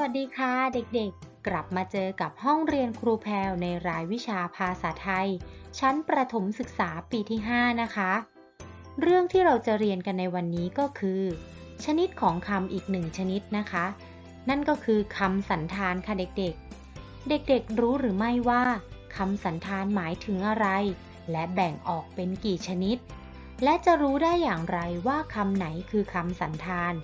วัสดีค่ะเด็กๆ กลับมาเจอกับห้องเรียนครูแพรในรายวิชาภาษาไทย ชั้นประถมศึกษาปีที่ 5 นะคะ เรื่องที่เราจะเรียนกันในวันนี้ก็คือ ชนิดของคำอีกหนึ่งชนิดนะคะ นั่นก็คือคำสันธานค่ะเด็กๆ เด็กๆ รู้หรือไม่ว่าคำสันธานหมายถึงอะไร และแบ่งออกเป็นกี่ชนิด และจะรู้ได้อย่างไรว่าคำไหนคือคำสันธาน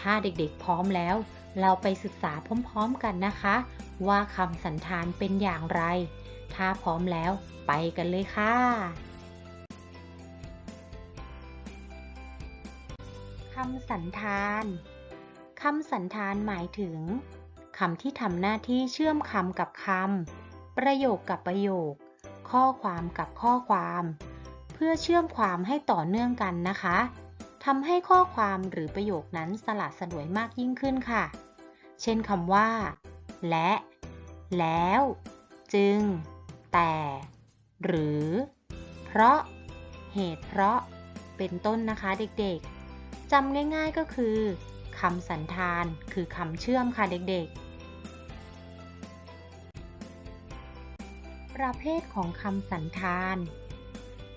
ถ้าเด็กๆ พร้อมแล้ว เราไปศึกษาพร้อมๆกันนะคะ ว่าคำสันธานเป็นอย่างไร ถ้าพร้อมแล้วไปกันเลยค่ะ คำสันธานคำสันธานหมายถึงคำที่ทำหน้าที่เชื่อมคำกับคำ ประโยคกับประโยค ข้อความกับข้อความ เพื่อเชื่อมความให้ต่อเนื่องกันนะคะทำให้ข้อความหรือประโยคนั้นสละสลวยมากยิ่งขึ้นค่ะ เช่นคำว่า และ แล้ว จึง แต่ หรือ เพราะ เหตุเพราะ เป็นต้นนะคะเด็กๆจำง่ายๆก็คือคำสันธานคือคำเชื่อมค่ะเด็กๆ ประเภทของคำสันธาน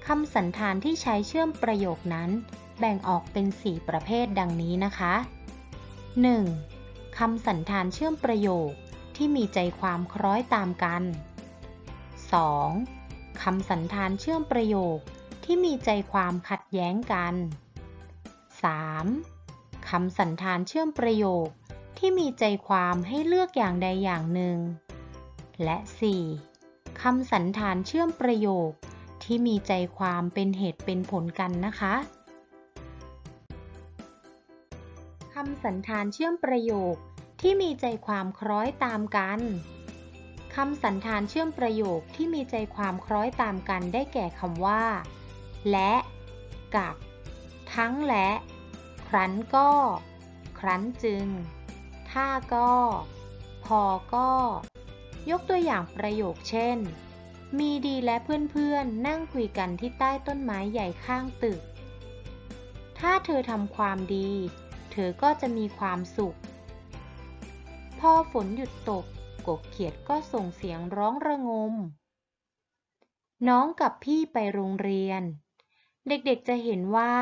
คำสันธานที่ใช้เชื่อมประโยคนั้น แบ่งออกเป็น 4 ประเภทดังนี้นะคะ 1. คำสันธานเชื่อมประโยคที่มีใจความคล้อยตามกัน 2. คำสันธานเชื่อมประโยคที่มีใจความขัดแย้งกัน 3. คำสันธานเชื่อมประโยคที่มีใจความให้เลือกอย่างใดอย่างหนึ่ง และ 4. คำสันธานเชื่อมประโยคที่มีใจความเป็นเหตุเป็นผลกันนะคะคำสันธานเชื่อมประโยค ที่มีใจความคล้อยตามกันคำสันธานเชื่อมประโยคที่มีใจความคล้อยตามกันได้แก่คำว่า และ กับ ทั้งและ ครั้นก็ ครั้นจึง ถ้าก็ พอก็ ยกตัวอย่างประโยคเช่น มีดีและเพื่อนๆ นั่งคุยกันที่ใต้ต้นไม้ใหญ่ข้างตึก ถ้าเธอทำความดี เธอก็จะมีความสุข พอฝนหยุดตก กบเขียดก็ส่งเสียงร้องระงม น้องกับพี่ไปโรงเรียน เด็กๆจะเห็นว่า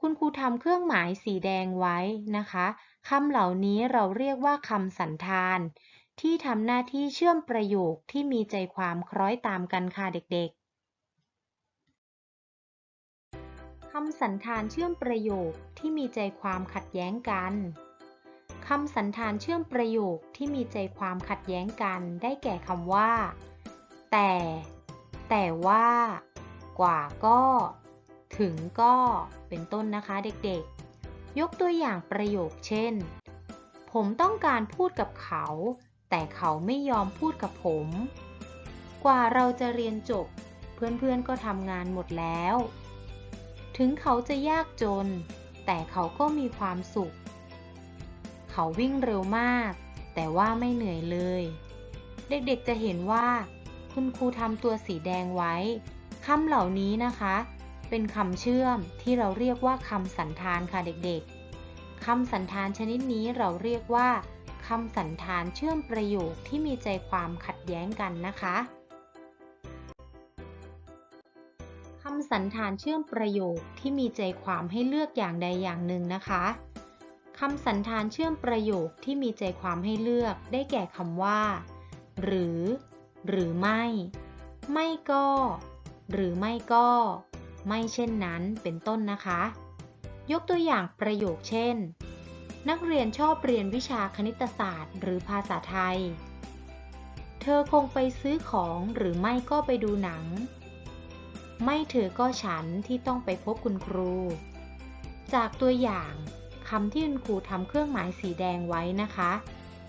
คุณครูทำเครื่องหมายสีแดงไว้นะคะคำเหล่านี้เราเรียกว่าคำสันธาน ที่ทำหน้าที่เชื่อมประโยคที่มีใจความคล้อยตามกันค่ะเด็กๆคำสันธานเชื่อมประโยคที่มีใจความขัดแย้งกัน คำสันธานเชื่อมประโยคที่มีใจความขัดแย้งกันได้แก่คำว่า แต่ แต่ว่า กว่าก็ ถึงก็เป็นต้นนะคะเด็กๆ ยกตัวอย่างประโยคเช่น ผมต้องการพูดกับเขา แต่เขาไม่ยอมพูดกับผม กว่าเราจะเรียนจบ เพื่อนๆก็ทำงานหมดแล้ว ถึงเขาจะยากจน แต่เขาก็มีความสุข เขาวิ่งเร็วมาก แต่ว่าไม่เหนื่อยเลย เด็กๆจะเห็นว่า คุณครูทำตัวสีแดงไว้คำเหล่านี้นะคะ เป็นคำเชื่อมที่เราเรียกว่าคำสันธานค่ะเด็กๆคำสันธานชนิดนี้เราเรียกว่าคำสันธานเชื่อมประโยคที่มีใจความขัดแย้งกันนะคะคำสันธานเชื่อมประโยคที่มีใจความให้เลือกอย่างใดอย่างหนึ่งนะคะ คำสันธานเชื่อมประโยคที่มีใจความให้เลือกได้แก่คำว่า หรือ หรือไม่ ไม่ก็ หรือไม่ก็ ไม่เช่นนั้นเป็นต้นนะคะ ยกตัวอย่างประโยคเช่น นักเรียนชอบเรียนวิชาคณิตศาสตร์ หรือภาษาไทย เธอคงไปซื้อของหรือไม่ก็ไปดูหนัง ไม่เธอก็ฉันที่ต้องไปพบคุณครู จากตัวอย่าง คำที่คุณครูทำเครื่องหมายสีแดงไว้นะคะ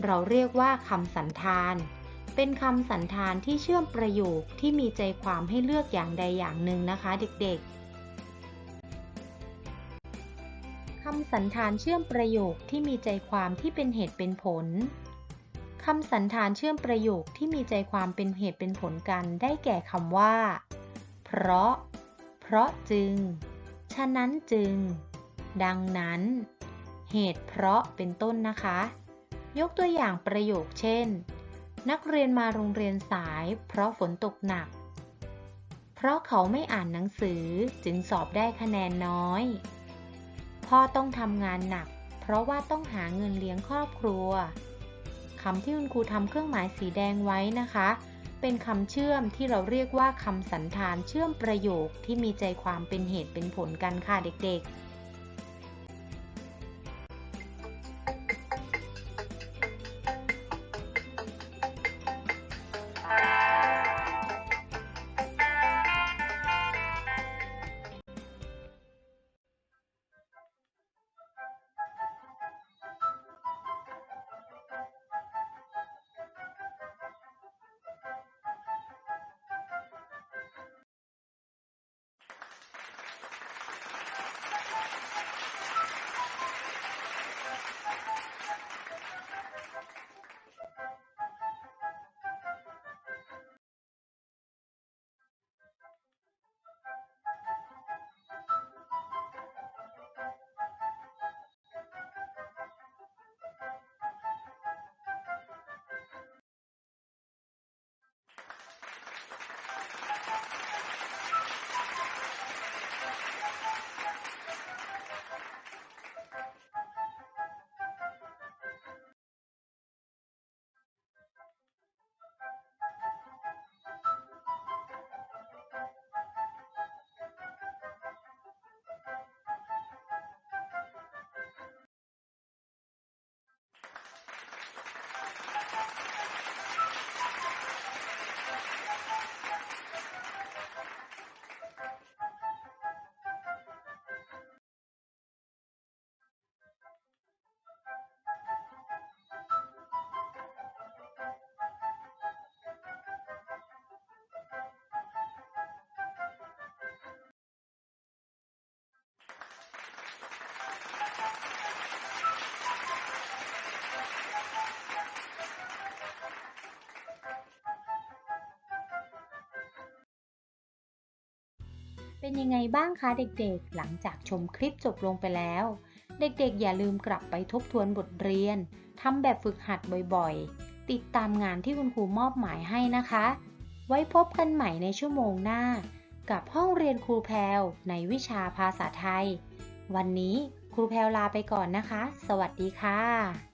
เราเรียกว่าคำสันธาน เป็นคำสันธานที่เชื่อมประโยคที่มีใจความให้เลือกอย่างใดอย่างหนึ่งนะคะเด็กๆ คำสันธานเชื่อมประโยคที่มีใจความที่เป็นเหตุเป็นผลคำสันธานเชื่อมประโยคที่มีใจความเป็นเหตุเป็นผลกันได้แก่คำว่า เพราะ เพราะจึง ฉะนั้นจึง ดังนั้น เหตุเพราะเป็นต้นนะคะ ยกตัวอย่างประโยคเช่น นักเรียนมาโรงเรียนสายเพราะฝนตกหนัก เพราะเขาไม่อ่านหนังสือจึงสอบได้คะแนนน้อย พ่อต้องทำงานหนัก เพราะว่าต้องหาเงินเลี้ยงครอบครัวคำที่คุณครูทำเครื่องหมายสีแดงไว้นะคะ เป็นคำเชื่อมที่เราเรียกว่าคำสันธานเชื่อมประโยคที่มีใจความเป็นเหตุเป็นผลกันค่ะเด็กๆ เป็นยังไงบ้างคะเด็กๆ หลังจากชมคลิปจบลงไปแล้ว เด็กๆ อย่าลืมกลับไปทบทวนบทเรียนทำแบบฝึกหัดบ่อยๆ ติดตามงานที่คุณครูมอบหมายให้นะคะ ไว้พบกันใหม่ในชั่วโมงหน้า กับห้องเรียนครูแพลวในวิชาภาษาไทย วันนี้ครูแพลวลาไปก่อนนะคะ สวัสดีค่ะ